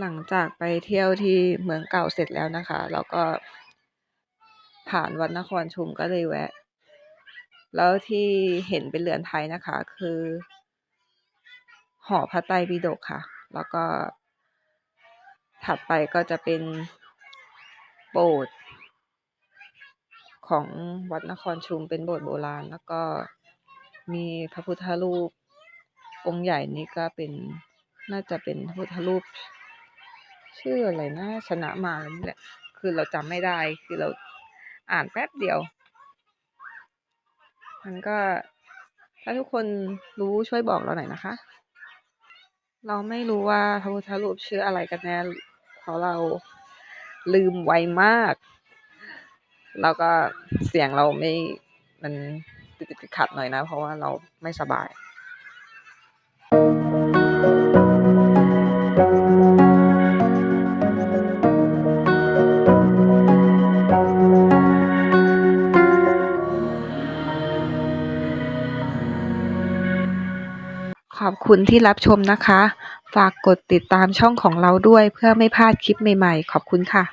หลังจากไปเที่ยวที่เมืองเก่าเสร็จแล้วนะคะ แล้วก็ผ่านวัดนครชุมก็เลยแวะ แล้วที่เห็นเป็นเรือนไทยนะคะ คือหอพระไตรปิฎกค่ะ แล้วก็ถัดไปก็จะเป็นโบสถ์ของวัดนครชุมเป็นโบสถ์โบราณ แล้วก็มีพระพุทธรูปองค์ใหญ่นี่ก็เป็นน่าจะเป็นพระพุทธรูป ชื่ออะไรนะ ชนะมารนี่แหละ คือเราจำไม่ได้คือเราอ่านแป๊บเดียว มันก็ ถ้าทุกคนรู้ช่วยบอกเราหน่อยนะคะ เราไม่รู้ว่าพระพุทธรูปชื่ออะไรกันแน่เพราะเราลืมไวมาก แล้วก็เสียงเราไม่มันติดๆขัดหน่อยนะ เพราะว่าเราไม่สบาย ขอบคุณที่รับชมนะคะ ฝากกดติดตามช่องของเราด้วยเพื่อไม่พลาดคลิปใหม่ๆ ขอบคุณค่ะ